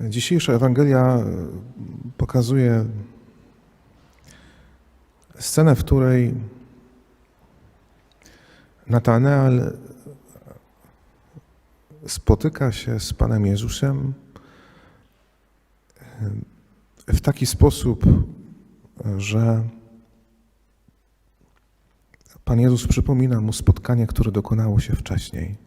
Dzisiejsza Ewangelia pokazuje scenę, w której Natanael spotyka się z Panem Jezusem w taki sposób, że Pan Jezus przypomina mu spotkanie, które dokonało się wcześniej.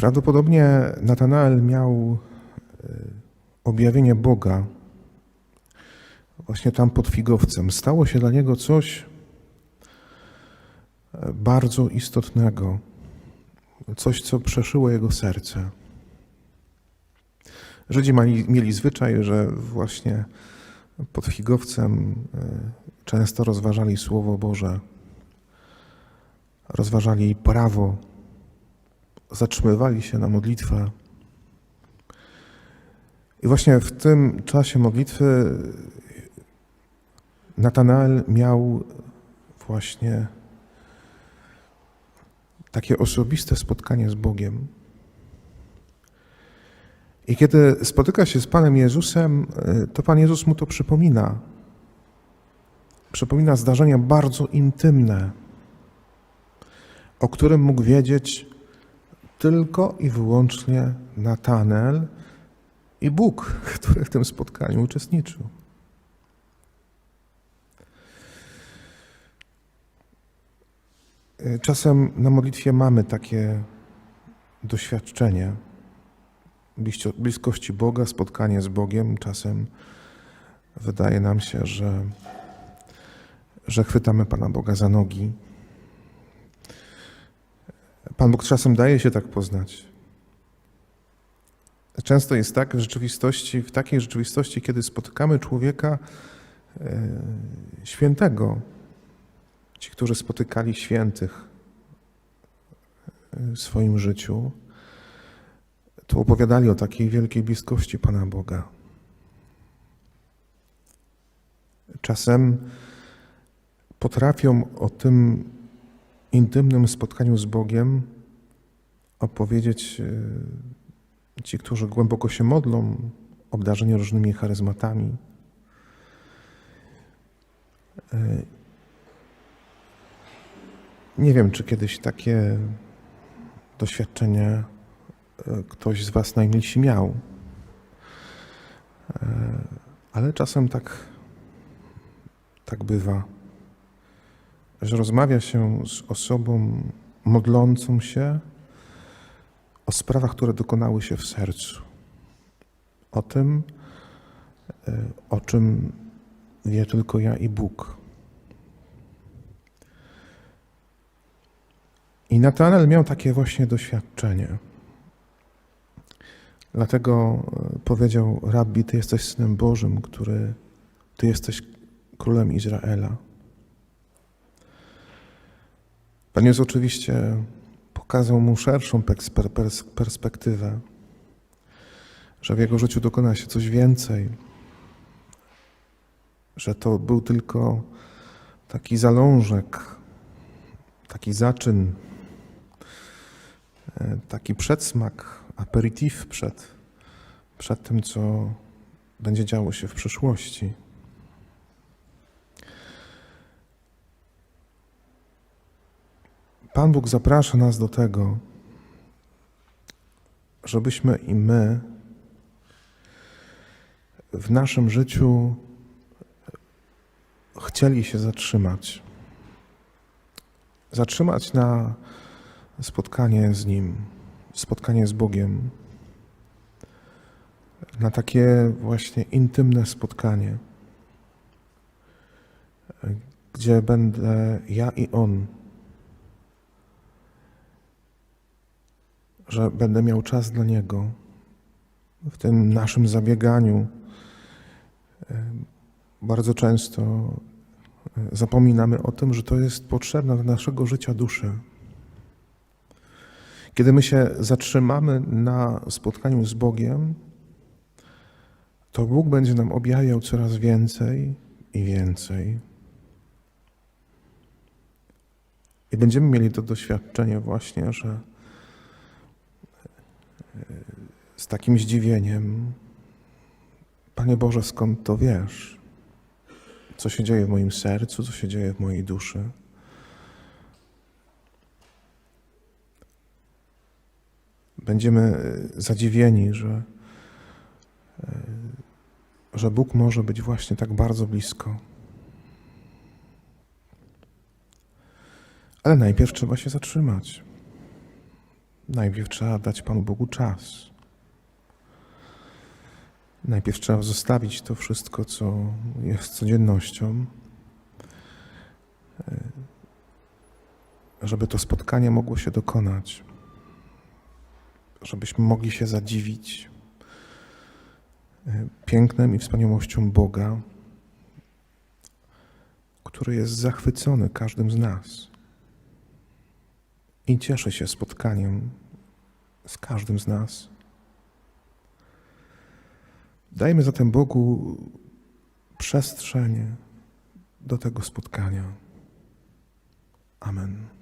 Prawdopodobnie Natanael miał objawienie Boga właśnie tam pod figowcem. Stało się dla niego coś bardzo istotnego, coś, co przeszyło jego serce. Żydzi mieli, zwyczaj, że właśnie pod figowcem często rozważali Słowo Boże, rozważali prawo, zatrzymywali się na modlitwę. I właśnie w tym czasie modlitwy Natanael miał właśnie takie osobiste spotkanie z Bogiem. I kiedy spotyka się z Panem Jezusem, to Pan Jezus mu to przypomina. Przypomina zdarzenia bardzo intymne, o którym mógł wiedzieć tylko i wyłącznie Natanael i Bóg, który w tym spotkaniu uczestniczył. Czasem na modlitwie mamy takie doświadczenie bliskości Boga, spotkanie z Bogiem. Czasem wydaje nam się, że, że chwytamy Pana Boga za nogi. Pan Bóg czasem daje się tak poznać. Często jest tak w rzeczywistości, w takiej rzeczywistości, kiedy spotykamy człowieka e, świętego, ci, którzy spotykali świętych w swoim życiu, to opowiadali o takiej wielkiej bliskości Pana Boga. Czasem potrafią o tym intymnym spotkaniu z Bogiem opowiedzieć ci, którzy głęboko się modlą, obdarzeni różnymi charyzmatami. Nie wiem, czy kiedyś takie doświadczenie ktoś z Was najmilsi miał, ale czasem tak, tak bywa, że rozmawia się z osobą modlącą się o sprawach, które dokonały się w sercu. O tym, o czym wie tylko ja i Bóg. I Natanael miał takie właśnie doświadczenie. Dlatego powiedział rabbi, Ty jesteś Synem Bożym, który Ty jesteś Królem Izraela. Pan Jezus oczywiście pokazał mu szerszą perspektywę, że w jego życiu dokona się coś więcej, że to był tylko taki zalążek, taki zaczyn, taki przedsmak, aperitif przed, przed tym, co będzie działo się w przyszłości. Pan Bóg zaprasza nas do tego, żebyśmy i my w naszym życiu chcieli się zatrzymać. Zatrzymać na spotkanie z Nim, spotkanie z Bogiem, na takie właśnie intymne spotkanie, gdzie będę ja i On. Że będę miał czas dla Niego w tym naszym zabieganiu. Bardzo często zapominamy o tym, że to jest potrzebne dla naszego życia duszy. Kiedy my się zatrzymamy na spotkaniu z Bogiem, to Bóg będzie nam objawiał coraz więcej i więcej. I będziemy mieli to doświadczenie właśnie, że takim zdziwieniem: Panie Boże, skąd to wiesz? Co się dzieje w moim sercu, co się dzieje w mojej duszy? Będziemy e, zadziwieni, że, e, że Bóg może być właśnie tak bardzo blisko. Ale najpierw trzeba się zatrzymać. Najpierw trzeba dać Panu Bogu czas. Najpierw trzeba zostawić to wszystko, co jest codziennością, e, żeby to spotkanie mogło się dokonać, żebyśmy mogli się zadziwić e, pięknem i wspaniałością Boga, który jest zachwycony każdym z nas i cieszy się spotkaniem z każdym z nas. Dajmy zatem Bogu przestrzeń do tego spotkania. Amen.